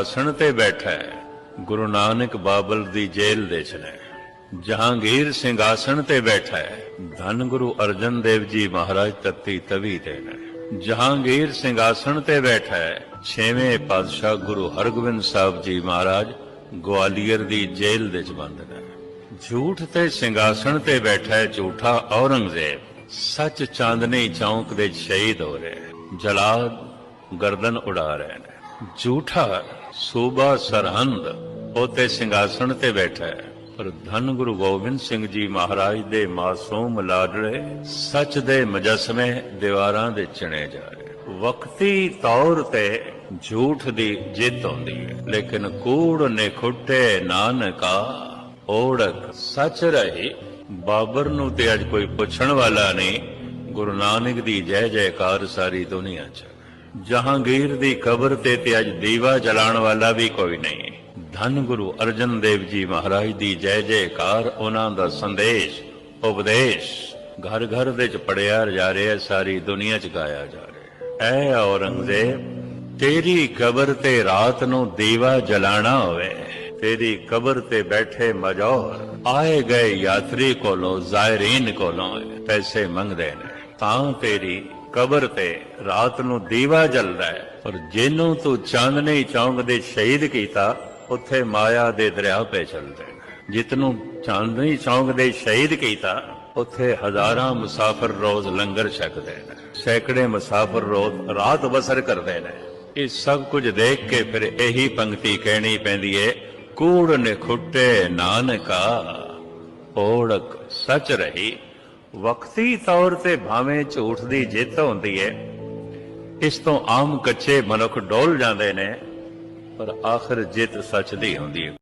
ਆਸਣ ਤੇ ਬੈਠਾ ਹੈ ਗੁਰੂ ਨਾਨਕ ਬਾਬਲ ਦੀ ਜੇਲ੍ਹ ਦੇ ਚ ਜਹਾਂਗੀਰ ਸਿੰਘਾਸਣ ਤੇ ਬੈਠਾ ਹੈ ਧੰਨ ਗੁਰੂ ਅਰਜਨ ਦੇਵ ਜੀ ਮਹਾਰਾਜ ਤੱਤੀ ਤਵੀ ਤੇ ਨੇ ਜਹਾਂਗੀਰ ਸਿੰਘਾਸਣ ਤੇ ਬੈਠਾ ਹੈ ਛੇਵੇਂ ਪਾਤਸ਼ਾਹ ਗੁਰੂ ਹਰਗੋਬਿੰਦ ਸਾਹਿਬ ਜੀ ਮਹਾਰਾਜ ਗਵਾਲੀਅਰ ਦੀ ਜੇਲ੍ਹ ਦੇ ਚ ਬੰਦ ਨੇ। ਝੂਠ ਤੇ ਸਿੰਘਾਸਣ ਤੇ ਬੈਠਾ ਹੈ ਝੂਠਾ ਔਰੰਗਜ਼ੇਬ, ਸੱਚ ਚਾਂਦਨੀ ਚੌਂਕ ਦੇ ਸ਼ਹੀਦ ਹੋ ਰਹੇ। ਜਲਾਦ ਗਰਦਨ ਉਡਾ ਰਹੇ ਨੇ। ਝੂਠਾ ਸੂਬਾ ਸਰਹੰਦ ਉਤੇ ਸਿੰਘਾਸਣ ਤੇ ਬੈਠਾ ਹੈ। ਪਰ ਧੰਨ ਗੁਰੂ ਗੋਬਿੰਦ ਸਿੰਘ ਜੀ ਮਹਾਰਾਜ ਦੇ ਮਾਸੂਮ ਲਾਡਲੇ ਸੱਚ ਦੇ ਮੁਜਸਮੇ ਦੀਵਾਰਾਂ ਦੇ ਚਿਣੇ ਜਾ ਰਹੇ ਵਕਤੀ ਤੌਰ ਤੇ ਝੂਠ ਦੀ ਜਿੱਤ ਹੁੰਦੀ ਹੈ, ਲੇਕਿਨ ਕੂੜ ਨੇ ਖੁੱਟੇ ਨਾਨਕਾ ਓੜਕ ਸੱਚ ਰਹੀ। ਬਾਬਰ ਨੂੰ ਤੇ ਅੱਜ ਕੋਈ ਪੁੱਛਣ ਵਾਲਾ ਨਹੀਂ, ਗੁਰੂ ਨਾਨਕ ਦੀ ਜੈ ਜੈਕਾਰ ਸਾਰੀ ਦੁਨੀਆ 'ਚ। ਜਹਾਂਗੀਰ ਦੀ ਕਬਰ ਤੇ ਤੇ ਅੱਜ ਦੀਵਾ ਜਲਾਉਣ ਵਾਲਾ ਵੀ ਕੋਈ ਨਹੀਂ। ਧੰਨ ਗੁਰੂ ਅਰਜਨ ਦੇਵ ਜੀ ਮਹਾਰਾਜ ਦੀ ਜੈ ਜੈਕਾਰ, ਉਹਨਾਂ ਦਾ ਸੰਦੇਸ਼, ਉਪਦੇਸ਼, ਘਰ ਘਰ ਵਿੱਚ ਪੜਿਆ ਜਾ ਰਿਹਾ, ਸਾਰੀ ਦੁਨੀਆ 'ਚ ਗਾਇਆ ਜਾ ਰਿਹਾ। ਐ ਔਰੰਗਜ਼ੇਬ, ਤੇਰੀ ਕਬਰ ਤੇ ਰਾਤ ਨੂੰ ਦੀਵਾ ਜਲਾਣਾ ਹੋਵੇ, ਤੇਰੀ ਕਬਰ ਤੇ ਬੈਠੇ ਮਜੌਰ, ਆਏ ਗਏ ਯਾਤਰੀ ਕੋਲੋਂ, ਜ਼ਾਇਰੀਨ ਕੋਲੋਂ ਪੈਸੇ ਮੰਗਦੇ ਨੇ, ਤਾਂ ਤੇਰੀ ਕਬਰ ਤੇ ਰਾਤ ਨੂੰ ਦੀਵਾ ਜਲਦਾ ਹੈ। ਪਰ ਜਿਹਨੂੰ ਤੂੰ ਚਾਂਦਨੀ ਚੌਂਕ ਦੇ ਸ਼ਹੀਦ ਕੀਤਾ, ਉੱਥੇ ਮਾਇਆ ਦੇ ਦਰਿਆ ਪੇ ਚੱਲਦੇ ਜਿਤਨੂੰ ਚਾਂਦਨੀ ਚੌਂਕ ਦੇ ਸ਼ਹੀਦ ਕੀਤਾ, ਉੱਥੇ ਹਜ਼ਾਰਾਂ ਮੁਸਾਫਰ ਰੋਜ਼ ਲੰਗਰ ਛਕਦੇ ਨੇ। ਸੈਂਕੜੇ ਮੁਸਾਫਰ ਰੋਜ਼ ਰਾਤ ਬਸਰ ਕਰਦੇ ਨੇ। ਇਹ ਸਭ ਕੁਝ ਦੇਖ ਕੇ ਫਿਰ ਇਹੀ ਪੰਕਤੀ ਕਹਿਣੀ ਪੈਂਦੀ ਏ, ਕੂੜ ਨੇ ਖੁੱਟੇ ਨਾਨਕਾ, ਓੜਕ ਸੱਚ ਰਹੀ। ਵਕਤੀ ਤੌਰ ਤੇ ਭਾਵੇਂ ਝੂਠ ਦੀ ਜਿੱਤ ਹੁੰਦੀ ਹੈ ਇਸ ਤੋਂ ਆਮ ਕੱਚੇ ਮਨੁੱਖ ਡੋਲ ਜਾਂਦੇ ਨੇ, ਪਰ ਆਖਰ ਜਿੱਤ ਸੱਚ ਦੀ ਹੁੰਦੀ ਹੈ